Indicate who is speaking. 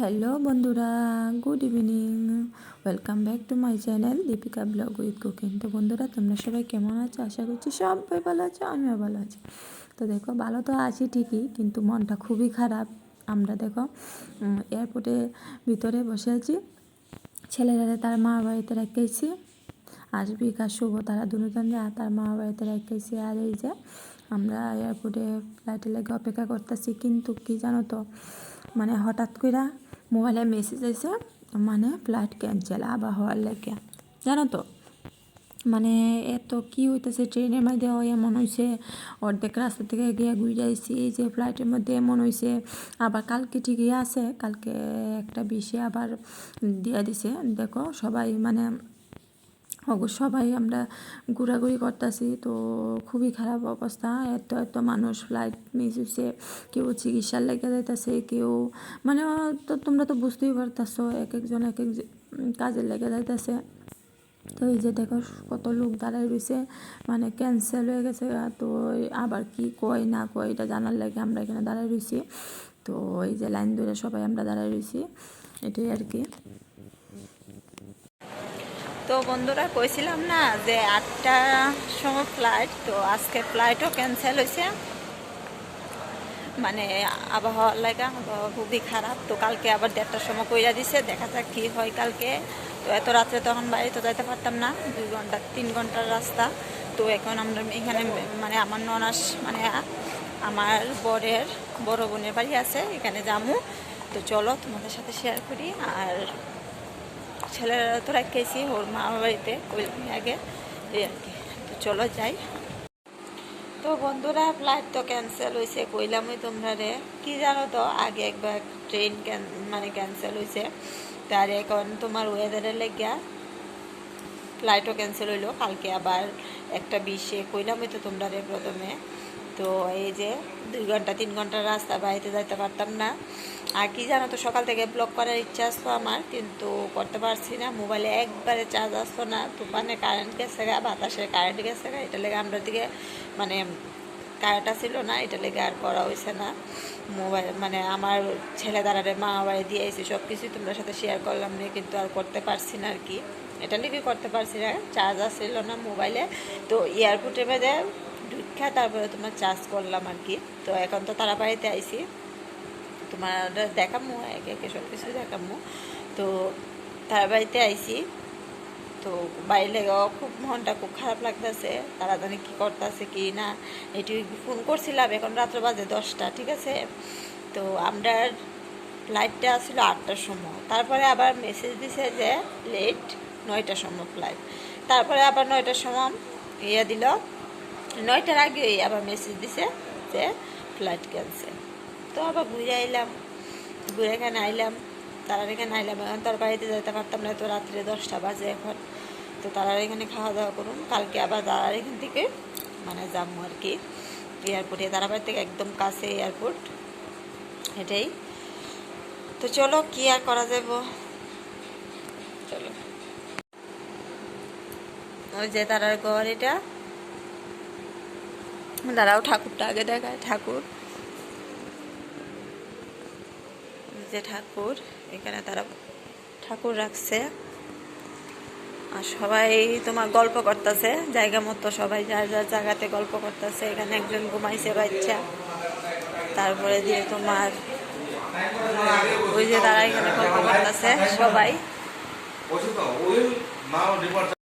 Speaker 1: Hello বন্ধুরা, good evening. Welcome back to my channel Deepika blog with cooking. তো বন্ধুরা, তোমরা সবাই কেমন আছো? আশা করছি সবাই ভালো আছো, আমিও ভালো আছি। তো দেখো, ভালো তো আছি ঠিকই, কিন্তু মনটা খুবই খারাপ। আমরা দেখো এয়ারপোর্টে ভিতরে বসে আছি। ছেলেরা তার মা বাড়িতে রেখেছি। আশবিক আর শুভ, তারা দুজন যা, তার মা বাড়িতে রেখেছি। আর এই যে, আমরা এয়ারপোর্টে ফ্লাইটে লেগে অপেক্ষা করতেছি, কিন্তু কি জানো তো মানে হঠাৎ করে মোবাইলে মেসেজ এসে মানে ফ্লাইট ক্যান্সেল আবার হওয়ার লেগে জানো তো মানে এত কি হইতেছে ট্রেনের মধ্যে এমন হয়েছে অর্ধেক রাস্তা থেকে গিয়ে ঘুরে যাইছি যে ফ্লাইটের মধ্যে এমন হয়েছে আবার কালকে ঠিকই আছে কালকে একটা বিষে আবার দিয়ে দিছে দেখো সবাই মানে অগ সবাই আমরা ঘোরাঘুরি করতেছি, তো খুবই খারাপ অবস্থা। এত এত মানুষ ফ্লাইট মিস হয়েছে কেউ চিকিৎসার লেগে যাইতেছে, কেউ মানে তো তোমরা তো বুঝতেই পারতেছো, এক একজন এক এক কাজের লেগে যাইতেছে। তো এই যে দেখো কত লোক দাঁড়ায় রয়েছে মানে ক্যান্সেল হয়ে গেছে তো আবার কি কয়, না কয়, এটা জানার লাগে আমরা এখানে দাঁড়ায় রয়েছি তো এই যে লাইন ধরে সবাই আমরা দাঁড়ায় রয়েছি এটাই আর কি।
Speaker 2: তো বন্ধুরা কইছিলাম না যে আটটার সময় ফ্লাইট তো আজকে ফ্লাইটও ক্যান্সেল হয়েছে মানে আবহাওয়ার লাগা আবহাওয়া খুবই খারাপ, তো কালকে আবার দেড়টার সময় কইরা দিছে, দেখা যাক কী হয় কালকে। তো এত রাত্রে তখন বাড়ি তো যাইতে পারতাম না, দুই ঘণ্টা, তিন ঘণ্টার রাস্তা। তো এখন আমরা এখানে মানে আমার ননাস মানে আমার বরের, বড় বোনের বাড়ি আছে, এখানে যামু। তো চলো তোমাদের সাথে শেয়ার করি, আর ছেলেরা তো রেখেছি, ওর মা বাড়িতে কইলাম আগে, এই আর কি। তো চলো যাই। তো বন্ধুরা ফ্লাইট তো ক্যান্সেল হয়েছে কইলামই তোমরা রে। কি জানো তো, আগে একবার ট্রেন মানে ক্যান্সেল হয়েছে তার এখন তোমার ওয়েদারের লেগিয়া ফ্লাইটও ক্যান্সেল হইল, কালকে আবার একটা বিশে, কইলামই তো তোমরা রে প্রথমে। তো এই যে দুই ঘণ্টা, তিন ঘণ্টার রাস্তা বাড়িতে যাইতে পারতাম না। আর কি জানো তো, সকাল থেকে ব্লগ করার ইচ্ছা আসতো আমার, কিন্তু করতে পারছি না। মোবাইলে একবারে চার্জ আসতো না। তুফানে কারেন্ট গেছে গা বাতাসে কারেন্ট গেছে গা। এটা লেগে আমরা দিকে মানে কারেন্টটা ছিল না, এটা লেগে আর করা হয়েছে না। মোবাইল মানে আমার ছেলে দাঁড়ারে মা বাড়ি দিয়ে এসে সব কিছুই তোমরা সাথে শেয়ার করলাম না কিন্তু আর করতে পারছি না আর কি। এটা লেগে করতে পারছি না চার্জ আসছিল না মোবাইলে তো এয়ারপোর্টে বেঁধে ঢুকা তারপরে তোমার চার্জ করলাম আর কি। তো এখন তো তারা বাড়িতে আইসি তোমার দেখামো, একে একে সব কিছু দেখামো। তো তারা বাড়িতে আইসি তো বাইরে গেও খুব মনটা খুব খারাপ লাগতেছে, তারা জানে কী করতেছে, কি না। এটি ফোন করছিলাম, এখন রাত্র বাজে দশটা, ঠিক আছে? তো আমরা ফ্লাইটটা আসছিল আটটার সময়। তারপরে আবার মেসেজ দিছে যে লেট নয়টার সময় ফ্লাইট তারপরে আবার নয়টার সময় ইয়ে দিল। নয়টার আগে আবার মেসেজ দিছে যে ফ্লাইট ক্যান্সেল তো আবার ঘুরে আইলাম ঘুরে এখানে আইলাম তারা এখানে আইলাম, এখন তার বাড়িতে যেতে পারতাম না, তো রাত্রে দশটা বাজে এখন। তো তারা এখানে খাওয়া দাওয়া করুন, কালকে আবার তারার এখান থেকে মানে যাব আর কি। এয়ারপোর্টে তারা বাড়ি থেকে একদম কাছে এয়ারপোর্ট এটাই তো চলো, কি আর করা যাব চলো। ওই যে তারার ঘর এটা। দাঁড়াও, ঠাকুরটা আগে দেখায়, ঠাকুর। যে ঠাকুর, এখানে তারা ঠাকুর রাখছে। আর সবাই তোমার গল্প করতেছে, জায়গা মতো সবাই যার যার জায়গাতে গল্প করতেছে, এখানে একজন ঘুমাইছে বাচ্চা। তারপরে দিয়ে তোমার, ওই যে তারা এখানে গল্প করতেছে, সবাই।